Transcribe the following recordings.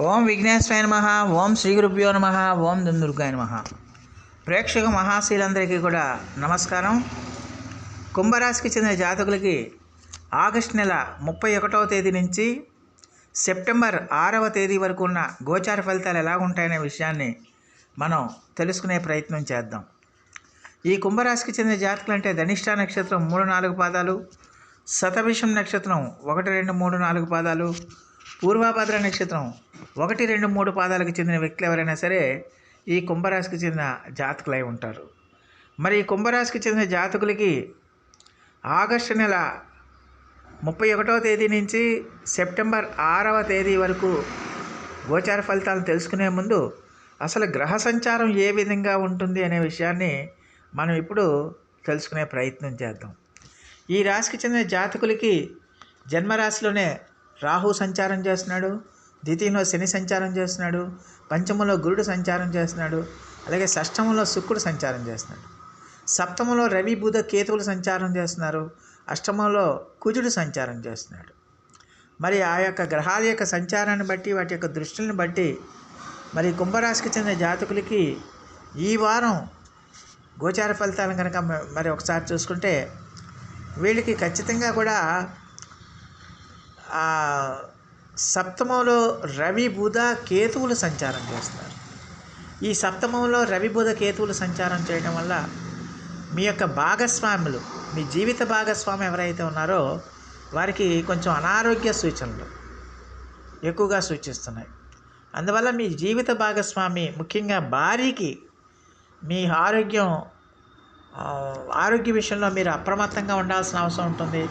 ఓం విఘ్నేశ్వరాయ నమ ఓం శ్రీ గురుభ్యో నమ ఓం దుందుర్గాయ నమ. ప్రేక్షక మహాశీలందరికీ కూడా నమస్కారం. కుంభరాశికి చెందిన జాతకులకి ఆగస్టు నెల ముప్పై ఒకటవ తేదీ నుంచి సెప్టెంబర్ ఆరవ తేదీ వరకు ఉన్న గోచార ఫలితాలు ఎలా ఉంటాయనే విషయాన్ని మనం తెలుసుకునే ప్రయత్నం చేద్దాం. ఈ కుంభరాశికి చెందిన జాతకులు అంటే ధనిష్ట నక్షత్రం మూడు నాలుగు పాదాలు శతభిషం నక్షత్రం ఒకటి రెండు మూడు నాలుగు పాదాలు పూర్వాభద్ర నక్షత్రం ఒకటి రెండు మూడు పాదాలకు చెందిన వ్యక్తులు ఎవరైనా సరే ఈ కుంభరాశికి చెందిన జాతకులై ఉంటారు. మరి ఈ కుంభరాశికి చెందిన జాతకులకి ఆగస్టు నెల ముప్పై ఒకటవ తేదీ నుంచి సెప్టెంబర్ ఆరవ తేదీ వరకు గోచార ఫలితాలను తెలుసుకునే ముందు అసలు గ్రహ సంచారం ఏ విధంగా ఉంటుంది అనే విషయాన్ని మనం ఇప్పుడు తెలుసుకునే ప్రయత్నం చేద్దాం. ఈ రాశికి చెందిన జాతకులకి జన్మరాశిలోనే రాహు సంచారం చేస్తున్నాడు ద్వితీయంలో శని సంచారం చేస్తున్నాడు పంచమంలో గురుడు సంచారం చేస్తున్నాడు అలాగే షష్టమంలో శుక్రుడు సంచారం చేస్తున్నాడు. సప్తమంలో రవి బుధ కేతువులు సంచారం చేస్తున్నారు అష్టమంలో కుజుడు సంచారం చేస్తున్నాడు. మరి ఆ యొక్క గ్రహాల యొక్క సంచారాన్ని బట్టి వాటి యొక్క దృష్టిని బట్టి మరి కుంభరాశికి చెందిన జాతకులకి ఈ వారం గోచార ఫలితాలను కనుక మరి ఒకసారి చూసుకుంటే వీళ్ళకి ఖచ్చితంగా కూడా సప్తమంలో రవి బుధ కేతువులు సంచారం చేస్తారు ఈ సప్తమంలో రవి బుధ కేతువులు సంచారం చేయడం వల్ల మీ యొక్క భాగస్వాములు మీ జీవిత భాగస్వామి ఎవరైతే ఉన్నారో వారికి కొంచెం అనారోగ్య సూచనలు ఎక్కువగా సూచిస్తున్నాయి. అందువల్ల మీ జీవిత భాగస్వామి ముఖ్యంగా భార్యకి మీ ఆరోగ్యం ఆరోగ్య విషయంలో మీరు అప్రమత్తంగా ఉండాల్సిన అవసరం ఉంటుంది.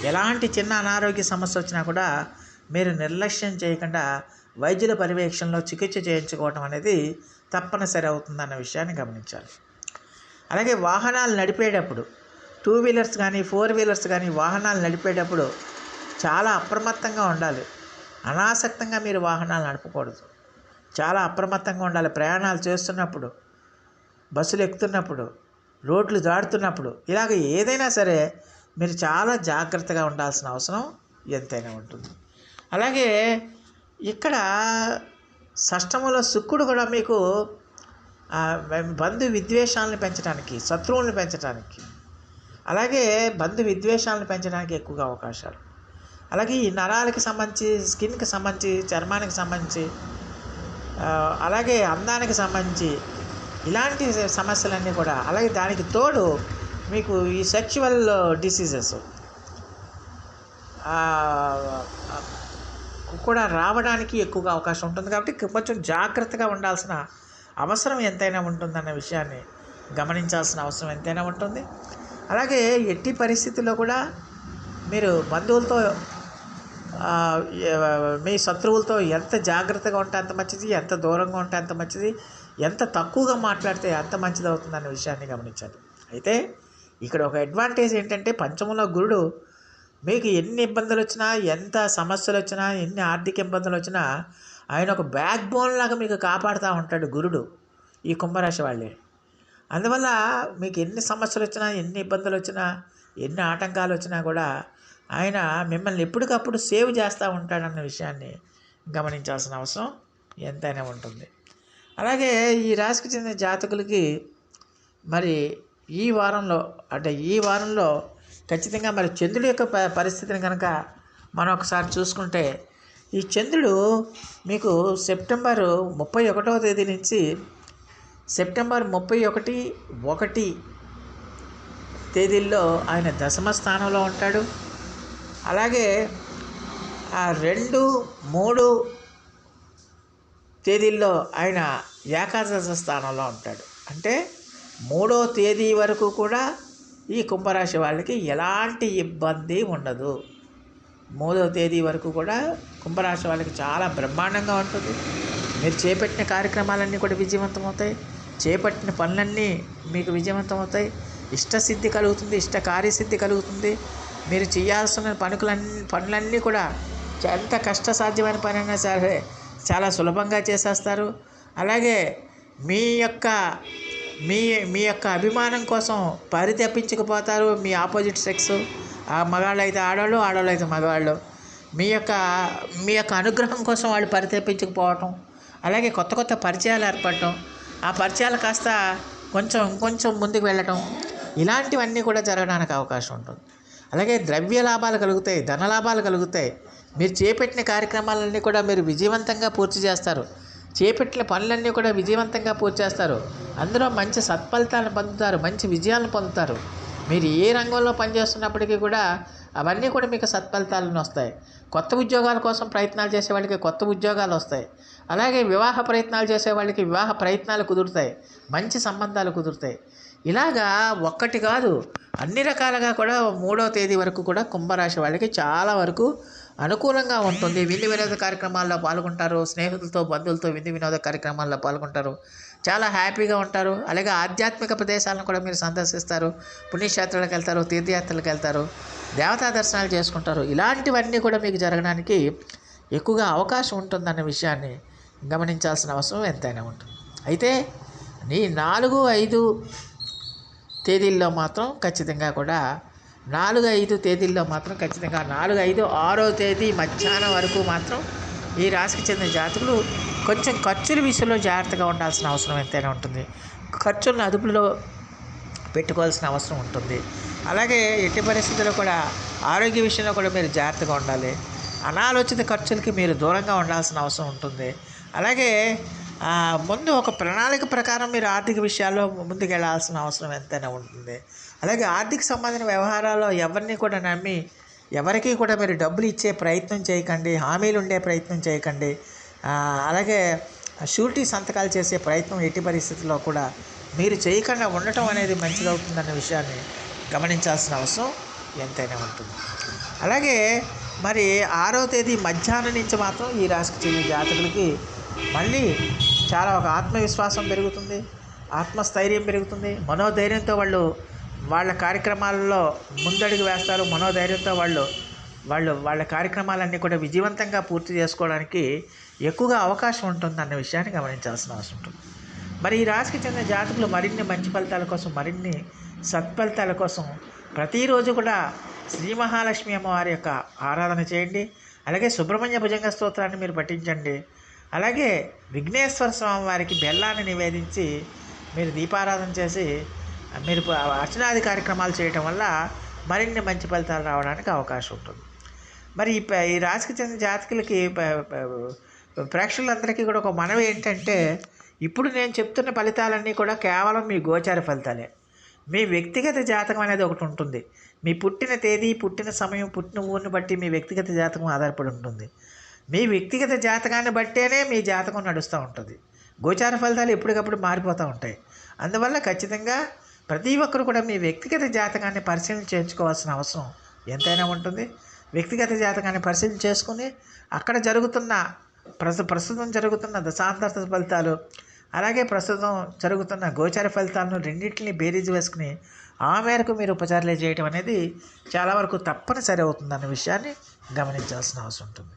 ఎలాంటి చిన్న అనారోగ్య సమస్య వచ్చినా కూడా మీరు నిర్లక్ష్యం చేయకుండా వైద్యుల పర్యవేక్షణలో చికిత్స చేయించుకోవడం అనేది తప్పనిసరి అవుతుందన్న విషయాన్ని గమనించాలి. అలాగే వాహనాలు నడిపేటప్పుడు టూ వీలర్స్ కానీ ఫోర్ వీలర్స్ కానీ వాహనాలు నడిపేటప్పుడు చాలా అప్రమత్తంగా ఉండాలి. అనాసక్తంగా మీరు వాహనాలు నడపకూడదు. చాలా అప్రమత్తంగా ఉండాలి. ప్రయాణాలు చేస్తున్నప్పుడు బస్సులు ఎక్కుతున్నప్పుడు రోడ్లు దాడుతున్నప్పుడు ఇలాగ ఏదైనా సరే మీరు చాలా జాగ్రత్తగా ఉండాల్సిన అవసరం ఎంతైనా ఉంటుంది. అలాగే ఇక్కడ షష్టములో శుక్రుడు కూడా మీకు బంధు విద్వేషాలను పెంచడానికి శత్రువులను పెంచడానికి అలాగే బంధు విద్వేషాలను పెంచడానికి ఎక్కువగా అవకాశాలు. అలాగే ఈ నరాలకి సంబంధించి స్కిన్కి సంబంధించి చర్మానికి సంబంధించి అలాగే అందానికి సంబంధించి ఇలాంటి సమస్యలన్నీ కూడా అలాగే దానికి తోడు మీకు ఈ సెక్షువల్ డిసీజెస్ uh, కూడా రావడానికి ఎక్కువగా అవకాశం ఉంటుంది కాబట్టి కొంచెం జాగ్రత్తగా ఉండాల్సిన అవసరం ఎంతైనా ఉంటుందన్న విషయాన్ని గమనించాల్సిన అవసరం ఎంతైనా ఉంటుంది. అలాగే ఎట్టి పరిస్థితుల్లో కూడా మీరు బంధువులతో మీ శత్రువులతో ఎంత జాగ్రత్తగా ఉంటే అంత మంచిది ఎంత దూరంగా ఉంటే అంత మంచిది ఎంత తక్కువగా మాట్లాడితే అంత మంచిది అవుతుందన్న విషయాన్ని గమనించాలి అయితే ఇక్కడ ఒక అడ్వాంటేజ్ ఏంటంటే పంచములో గురుడు మీకు ఎన్ని ఇబ్బందులు వచ్చినా ఎంత సమస్యలు వచ్చినా ఎన్ని ఆర్థిక ఇబ్బందులు వచ్చినా ఆయన ఒక బ్యాక్ బోన్ లాగా మీకు కాపాడుతూ ఉంటాడు గురుడు ఈ కుంభరాశి వాళ్ళే. అందువల్ల మీకు ఎన్ని సమస్యలు వచ్చినా ఎన్ని ఇబ్బందులు వచ్చినా ఎన్ని ఆటంకాలు వచ్చినా కూడా ఆయన మిమ్మల్ని ఎప్పటికప్పుడు సేవ్ చేస్తూ ఉంటాడన్న విషయాన్ని గమనించాల్సిన అవసరం ఎంతైనా ఉంటుంది. అలాగే ఈ రాశికి చెందిన జాతకులకి మరి ఈ వారంలో అంటే ఈ వారంలో ఖచ్చితంగా మరి చంద్రుడి యొక్క ప పరిస్థితిని కనుక మనం ఒకసారి చూసుకుంటే ఈ చంద్రుడు మీకు సెప్టెంబర్ ముప్పై ఒకటవ తేదీ నుంచి సెప్టెంబర్ ముప్పై ఒకటి ఒకటి తేదీల్లో ఆయన దశమ స్థానంలో ఉంటాడు. అలాగే ఆ రెండు మూడు తేదీల్లో ఆయన ఏకాదశ స్థానంలో ఉంటాడు. అంటే మూడో తేదీ వరకు కూడా ఈ కుంభరాశి వాళ్ళకి ఎలాంటి ఇబ్బంది ఉండదు. మూడో తేదీ వరకు కూడా కుంభరాశి వాళ్ళకి చాలా బ్రహ్మాండంగా ఉంటుంది. మీరు చేపట్టిన కార్యక్రమాలన్నీ కూడా విజయవంతమవుతాయి. చేపట్టిన పనులన్నీ మీకు విజయవంతమవుతాయి. ఇష్టసిద్ధి కలుగుతుంది ఇష్ట కార్యసిద్ధి కలుగుతుంది. మీరు చేయాల్సిన పనుకులన్నీ పనులన్నీ కూడా ఎంత కష్టసాధ్యమైన పని అయినా సరే చాలా సులభంగా చేసేస్తారు. అలాగే మీ యొక్క మీ మీ యొక్క అభిమానం కోసం పరితపించకపోతారు మీ ఆపోజిట్ సెక్స్. ఆ మగాళ్ళు అయితే ఆడవాళ్ళు ఆడవాళ్ళు అయితే మగవాళ్ళు. మీ యొక్క మీ యొక్క అనుగ్రహం కోసం వాళ్ళు పరితపించకపోవటం అలాగే కొత్త కొత్త పరిచయాలు ఏర్పడటం ఆ పరిచయాలు కాస్త కొంచెం కొంచెం ముందుకు వెళ్ళటం ఇలాంటివన్నీ కూడా జరగడానికి అవకాశం ఉంటుంది. అలాగే ద్రవ్య లాభాలు కలుగుతాయి ధన లాభాలు కలుగుతాయి. మీరు చేపట్టిన కార్యక్రమాలన్నీ కూడా మీరు విజయవంతంగా పూర్తి చేస్తారు. చేపట్టిన పనులన్నీ కూడా విజయవంతంగా పూర్తి చేస్తారు. అందులో మంచి సత్ఫలితాలను పొందుతారు మంచి విజయాలను పొందుతారు. మీరు ఏ రంగంలో పనిచేస్తున్నప్పటికీ కూడా అవన్నీ కూడా మీకు సత్ఫలితాలను వస్తాయి. కొత్త ఉద్యోగాల కోసం ప్రయత్నాలు చేసే వాళ్ళకి కొత్త ఉద్యోగాలు వస్తాయి. అలాగే వివాహ ప్రయత్నాలు చేసే వాళ్ళకి వివాహ ప్రయత్నాలు కుదురుతాయి. మంచి సంబంధాలు కుదురుతాయి. ఇలాగా ఒక్కటి కాదు అన్ని రకాలుగా కూడా మూడో తేదీ వరకు కూడా కుంభరాశి వాళ్ళకి చాలా వరకు అనుకూలంగా ఉంటుంది. విందు వినోద కార్యక్రమాల్లో పాల్గొంటారు. స్నేహితులతో బంధువులతో విందు వినోద కార్యక్రమాల్లో పాల్గొంటారు. చాలా హ్యాపీగా ఉంటారు. అలాగే ఆధ్యాత్మిక ప్రదేశాలను కూడా మీరు సందర్శిస్తారు. పుణ్యక్షేత్రాలకు వెళ్తారు తీర్థయాత్రలకు వెళ్తారు. దేవతా దర్శనాలు చేసుకుంటారు. ఇలాంటివన్నీ కూడా మీకు జరగడానికి ఎక్కువగా అవకాశం ఉంటుందన్న విషయాన్ని గమనించాల్సిన అవసరం ఎంతైనా ఉంటుంది. అయితే నీ నాలుగు ఐదు తేదీల్లో మాత్రం ఖచ్చితంగా కూడా నాలుగు ఐదు తేదీల్లో మాత్రం ఖచ్చితంగా నాలుగు ఐదు ఆరో తేదీ మధ్యాహ్నం వరకు మాత్రం ఈ రాశికి చెందిన జాతకులు కొంచెం ఖర్చుల విషయంలో జాగ్రత్తగా ఉండాల్సిన అవసరం ఎంతైనా ఉంటుంది. ఖర్చులను అదుపులో పెట్టుకోవాల్సిన అవసరం ఉంటుంది. అలాగే ఎట్టి పరిస్థితుల్లో కూడా ఆరోగ్య విషయంలో కూడా మీరు జాగ్రత్తగా ఉండాలి. అనాలోచిత ఖర్చులకి మీరు దూరంగా ఉండాల్సిన అవసరం ఉంటుంది. అలాగే ముందు ఒక ప్రణాళిక ప్రకారం మీరు ఆర్థిక విషయాల్లో ముందుకెళ్ళాల్సిన అవసరం ఎంతైనా ఉంటుంది. అలాగే ఆర్థిక సంబంధించిన వ్యవహారాల్లో ఎవరిని కూడా నమ్మి ఎవరికి కూడా మీరు డబ్బులు ఇచ్చే ప్రయత్నం చేయకండి హామీలు ఉండే ప్రయత్నం చేయకండి. అలాగే షూరిటీ సంతకాలు చేసే ప్రయత్నం ఎట్టి పరిస్థితుల్లో కూడా మీరు చేయకుండా ఉండటం అనేది మంచిదవుతుందన్న విషయాన్ని గమనించాల్సిన అవసరం ఎంతైనా ఉంటుంది. అలాగే మరి ఆరో తేదీ మధ్యాహ్నం నుంచి మాత్రం ఈ రాశికి చెందిన జాతకులకి మళ్ళీ చాలా ఒక ఆత్మవిశ్వాసం పెరుగుతుంది ఆత్మస్థైర్యం పెరుగుతుంది. మనోధైర్యంతో వాళ్ళు వాళ్ళ కార్యక్రమాలలో ముందడుగు వేస్తారు. మనోధైర్యంతో వాళ్ళు వాళ్ళు వాళ్ళ కార్యక్రమాలన్నీ కూడా విజయవంతంగా పూర్తి చేసుకోవడానికి ఎక్కువగా అవకాశం ఉంటుంది అన్న విషయాన్ని గమనించాల్సిన అవసరం ఉంటుంది. మరి ఈ రాశికి చెందిన జాతకులు మరిన్ని మంచి ఫలితాల కోసం మరిన్ని సత్ఫలితాల కోసం ప్రతిరోజు కూడా శ్రీ మహాలక్ష్మి అమ్మవారి యొక్క ఆరాధన చేయండి. అలాగే సుబ్రహ్మణ్య భుజంగ స్తోత్రాన్ని మీరు పఠించండి. అలాగే విఘ్నేశ్వర స్వామి వారికి బెల్లాన్ని నివేదించి మీరు దీపారాధన చేసి మీరు అర్చనాది కార్యక్రమాలు చేయటం వల్ల మరిన్ని మంచి ఫలితాలు రావడానికి అవకాశం ఉంటుంది. మరి ఈ ప- ఈ రాశికి చెందిన జాతకులకి ప్రేక్షకులందరికీ కూడా ఒక మనవి ఏంటంటే ఇప్పుడు నేను చెప్తున్న ఫలితాలన్నీ కూడా కేవలం మీ గోచార ఫలితాలే. మీ వ్యక్తిగత జాతకం అనేది ఒకటి ఉంటుంది. మీ పుట్టిన తేదీ పుట్టిన సమయం పుట్టిన ఊరిని బట్టి మీ వ్యక్తిగత జాతకం ఆధారపడి ఉంటుంది. మీ వ్యక్తిగత జాతకాన్ని బట్టేనే మీ జాతకం నడుస్తూ ఉంటుంది. గోచార ఫలితాలు ఎప్పటికప్పుడు మారిపోతూ ఉంటాయి. అందువల్ల ఖచ్చితంగా ప్రతి ఒక్కరు కూడా మీ వ్యక్తిగత జాతకాన్ని పరిశీలన చేయించుకోవాల్సిన అవసరం ఎంతైనా ఉంటుంది. వ్యక్తిగత జాతకాన్ని పరిశీలన చేసుకుని అక్కడ జరుగుతున్న ప్రస్తు ప్రస్తుతం జరుగుతున్న దశాంతర ఫలితాలు అలాగే ప్రస్తుతం జరుగుతున్న గోచార ఫలితాలను రెండింటిని బేరీజ్ వేసుకుని ఆ మేరకు మీరు ఉపచారాలు చేయటం అనేది చాలా వరకు తప్పనిసరి అవుతుందన్న విషయాన్ని గమనించాల్సిన అవసరం ఉంటుంది.